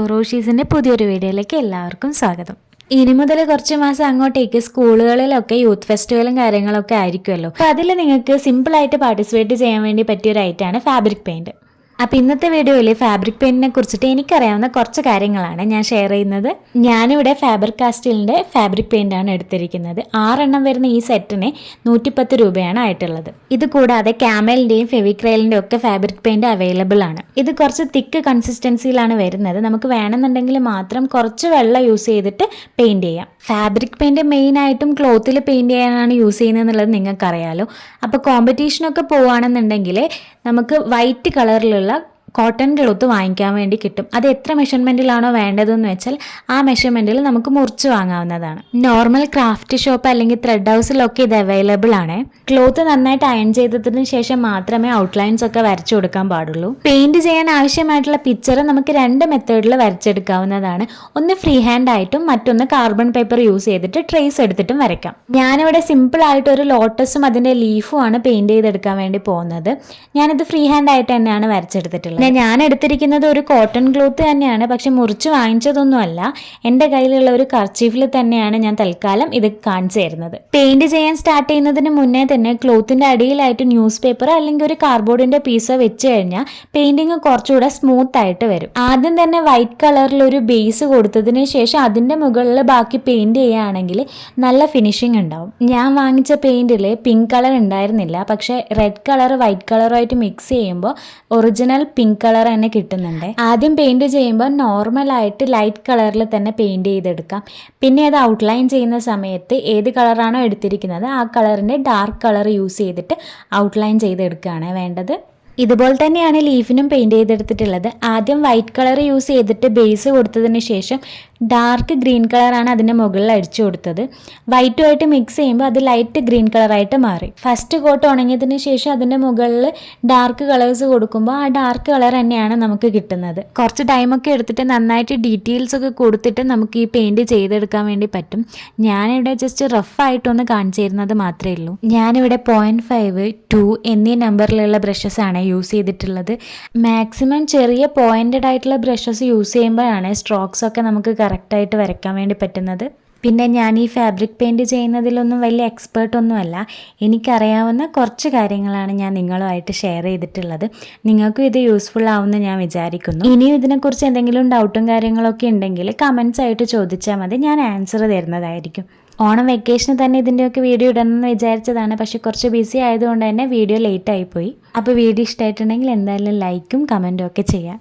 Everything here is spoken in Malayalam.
ഹലോ റോഷീസിന്റെ പുതിയൊരു വീഡിയോയിലേക്ക് എല്ലാവർക്കും സ്വാഗതം. ഇനി മുതൽ കുറച്ച് മാസം അങ്ങോട്ടേക്ക് സ്കൂളുകളിലൊക്കെ യൂത്ത് ഫെസ്റ്റിവലും കാര്യങ്ങളൊക്കെ ആയിരിക്കുമല്ലോ. അപ്പോൾ അതിൽ നിങ്ങൾക്ക് സിമ്പിളായിട്ട് പാർട്ടിസിപ്പേറ്റ് ചെയ്യാൻ വേണ്ടി പറ്റിയ ഒരു ഐറ്റമാണ് ഫാബ്രിക് പെയിന്റ് അപ്പോൾ ഇന്നത്തെ വീഡിയോയിൽ ഫാബ്രിക് പെയിന്റിനെ കുറിച്ചിട്ട് എനിക്കറിയാവുന്ന കുറച്ച് കാര്യങ്ങളാണ് ഞാൻ ഷെയർ ചെയ്യുന്നത്. ഞാനിവിടെ ഫാബ്രിക് കാസ്റ്റിലിന്റെ ഫാബ്രിക് പെയിന്റ് ആണ് എടുത്തിരിക്കുന്നത്. ആറെണ്ണം വരുന്ന ഈ സെറ്റിന് നൂറ്റിപ്പത്ത് രൂപയാണ് ആയിട്ടുള്ളത്. ഇത് കൂടാതെ ക്യാമലിന്റെയും ഫെവിക്രൈലിന്റെയും ഒക്കെ ഫാബ്രിക് പെയിന്റ് അവൈലബിൾ ആണ്. ഇത് കുറച്ച് തിക്ക് കൺസിസ്റ്റൻസിയിലാണ് വരുന്നത്. നമുക്ക് വേണമെന്നുണ്ടെങ്കിൽ മാത്രം കുറച്ച് വെള്ളം യൂസ് ചെയ്തിട്ട് പെയിന്റ് ചെയ്യാം. ഫാബ്രിക് പെയിന്റ് മെയിനായിട്ടും ക്ലോത്തിൽ പെയിന്റ് ചെയ്യാനാണ് യൂസ് ചെയ്യുന്നത് എന്നുള്ളത് നിങ്ങൾക്കറിയാലോ അപ്പോൾ കോമ്പറ്റീഷനൊക്കെ പോവുകയാണെന്നുണ്ടെങ്കിൽ നമുക്ക് വൈറ്റ് കളറിലുള്ള કલાક കോട്ടൺ ക്ലോത്ത് വാങ്ങിക്കാൻ വേണ്ടി കിട്ടും. അത് എത്ര മെഷർമെന്റിലാണോ വേണ്ടതെന്ന് വെച്ചാൽ ആ മെഷർമെന്റിൽ നമുക്ക് മുറിച്ച് വാങ്ങാവുന്നതാണ്. നോർമൽ ക്രാഫ്റ്റ് ഷോപ്പ് അല്ലെങ്കിൽ ത്രെഡ് ഹൗസിലൊക്കെ ഇത് അവൈലബിൾ ആണ്. ക്ലോത്ത് നന്നായിട്ട് അയൺ ചെയ്തതിന് ശേഷം മാത്രമേ ഔട്ട്ലൈൻസ് ഒക്കെ വരച്ചു കൊടുക്കാൻ പാടുള്ളൂ. പെയിന്റ് ചെയ്യാൻ ആവശ്യമായിട്ടുള്ള പിക്ചർ നമുക്ക് രണ്ട് മെത്തേഡിൽ വരച്ചെടുക്കാവുന്നതാണ്. ഒന്ന് ഫ്രീ ഹാൻഡ് ആയിട്ടും മറ്റൊന്ന് കാർബൺ പേപ്പർ യൂസ് ചെയ്തിട്ട് ട്രേസ് എടുത്തിട്ടും വരയ്ക്കാം. ഞാനിവിടെ സിമ്പിൾ ആയിട്ട് ഒരു ലോട്ടസും അതിന്റെ ലീഫും ആണ് പെയിന്റ് ചെയ്തെടുക്കാൻ വേണ്ടി പോകുന്നത്. ഞാനിത് ഫ്രീ ഹാൻഡ് ആയിട്ട് തന്നെയാണ് വരച്ചെടുത്തിട്ടുള്ളത്. പിന്നെ ഞാൻ എടുത്തിരിക്കുന്നത് ഒരു കോട്ടൺ ക്ലോത്ത് തന്നെയാണ്. പക്ഷെ മുറിച്ച് വാങ്ങിച്ചതൊന്നുമല്ല. എന്റെ കയ്യിലുള്ള ഒരു കർച്ചീഫിൽ തന്നെയാണ് ഞാൻ തൽക്കാലം ഇത് കാണിച്ചു തരുന്നത്. പെയിന്റ് ചെയ്യാൻ സ്റ്റാർട്ട് ചെയ്യുന്നതിന് മുന്നേ തന്നെ ക്ലോത്തിന്റെ അടിയിലായിട്ട് ന്യൂസ് പേപ്പർ അല്ലെങ്കിൽ ഒരു കാർഡ്ബോർഡിന്റെ പീസോ വെച്ച് കഴിഞ്ഞാൽ പെയിന്റിങ് കുറച്ചുകൂടെ സ്മൂത്ത് ആയിട്ട് വരും. ആദ്യം തന്നെ വൈറ്റ് കളറിൽ ഒരു ബേസ് കൊടുത്തതിന് ശേഷം അതിന്റെ മുകളിൽ ബാക്കി പെയിന്റ് ചെയ്യുകയാണെങ്കിൽ നല്ല ഫിനിഷിംഗ് ഉണ്ടാവും. ഞാൻ വാങ്ങിച്ച പെയിന്റിൽ പിങ്ക് കളർ ഉണ്ടായിരുന്നില്ല. പക്ഷെ റെഡ് കളർ വൈറ്റ് കളറുമായിട്ട് മിക്സ് ചെയ്യുമ്പോൾ ഒറിജിനൽ പിങ്ക് കളർ തന്നെ കിട്ടുന്നുണ്ട്. ആദ്യം പെയിന്റ് ചെയ്യുമ്പോൾ നോർമൽ ആയിട്ട് ലൈറ്റ് കളറിൽ തന്നെ പെയിന്റ് ചെയ്തെടുക്കാം. പിന്നെ അത് ഔട്ട്ലൈൻ ചെയ്യുന്ന സമയത്ത് ഏത് കളറാണോ എടുത്തിരിക്കുന്നത് ആ കളറിന്റെ ഡാർക്ക് കളർ യൂസ് ചെയ്തിട്ട് ഔട്ട്ലൈൻ ചെയ്തെടുക്കുകയാണ് വേണ്ടത്. ഇതുപോലെ തന്നെയാണ് ലീഫിനും പെയിന്റ് ചെയ്തെടുത്തിട്ടുള്ളത്. ആദ്യം വൈറ്റ് കളർ യൂസ് ചെയ്തിട്ട് ബേസ് കൊടുത്തതിന് ശേഷം ഡാർക്ക് ഗ്രീൻ കളറാണ് അതിന്റെ മുകളിൽ അടിച്ചു കൊടുത്തത്. വൈറ്റുമായിട്ട് മിക്സ് ചെയ്യുമ്പോൾ അത് ലൈറ്റ് ഗ്രീൻ കളറായിട്ട് മാറി. ഫസ്റ്റ് കോട്ട് ഉണങ്ങിയതിന് ശേഷം അതിന്റെ മുകളിൽ ഡാർക്ക് കളേഴ്സ് കൊടുക്കുമ്പോൾ ആ ഡാർക്ക് കളർ തന്നെയാണ് നമുക്ക് കിട്ടുന്നത്. കുറച്ച് ടൈമൊക്കെ എടുത്തിട്ട് നന്നായിട്ട് ഡീറ്റെയിൽസ് ഒക്കെ കൊടുത്തിട്ട് നമുക്ക് ഈ പെയിന്റ് ചെയ്തെടുക്കാൻ വേണ്ടി പറ്റും. ഞാനിവിടെ ജസ്റ്റ് റഫായിട്ടൊന്ന് കാണിച്ചു തരുന്നത് മാത്രമേ ഉള്ളൂ. ഞാനിവിടെ പോയിന്റ് ഫൈവ് ടു എന്നീ നമ്പറിലുള്ള ബ്രഷസ് ആണ് യൂസ് ചെയ്തിട്ടുള്ളത്. മാക്സിമം ചെറിയ പോയിന്റഡ് ആയിട്ടുള്ള ബ്രഷസ് യൂസ് ചെയ്യുമ്പോഴാണ് സ്ട്രോക്സ് ഒക്കെ നമുക്ക് കറക്റ്റായിട്ട് വരയ്ക്കാൻ വേണ്ടി പറ്റുന്നത്. പിന്നെ ഞാൻ ഈ ഫാബ്രിക് പെയിന്റ് ചെയ്യുന്നതിലൊന്നും വലിയ എക്സ്പേർട്ട് ഒന്നുമല്ല. എനിക്കറിയാവുന്ന കുറച്ച് കാര്യങ്ങളാണ് ഞാൻ നിങ്ങളുമായിട്ട് ഷെയർ ചെയ്തിട്ടുള്ളത്. നിങ്ങൾക്കും ഇത് യൂസ്ഫുൾ ആവുമെന്ന് ഞാൻ വിചാരിക്കുന്നു. ഇനിയും ഇതിനെക്കുറിച്ച് എന്തെങ്കിലും ഡൗട്ടും കാര്യങ്ങളൊക്കെ ഉണ്ടെങ്കിൽ കമൻസ് ആയിട്ട് ചോദിച്ചാൽ മതി. ഞാൻ ആൻസർ തരുന്നതായിരിക്കും. ഓണം വെക്കേഷന് തന്നെ ഇതിന്റെയൊക്കെ വീഡിയോ ഇടണമെന്ന് വിചാരിച്ചതാണ്. പക്ഷെ കുറച്ച് ബിസി ആയതുകൊണ്ട് തന്നെ വീഡിയോ ലേറ്റ് ആയിപ്പോയി. അപ്പോൾ വീഡിയോ ഇഷ്ടമായിട്ടുണ്ടെങ്കിൽ എന്തായാലും ലൈക്കും കമന്റും ഒക്കെ ചെയ്യാം.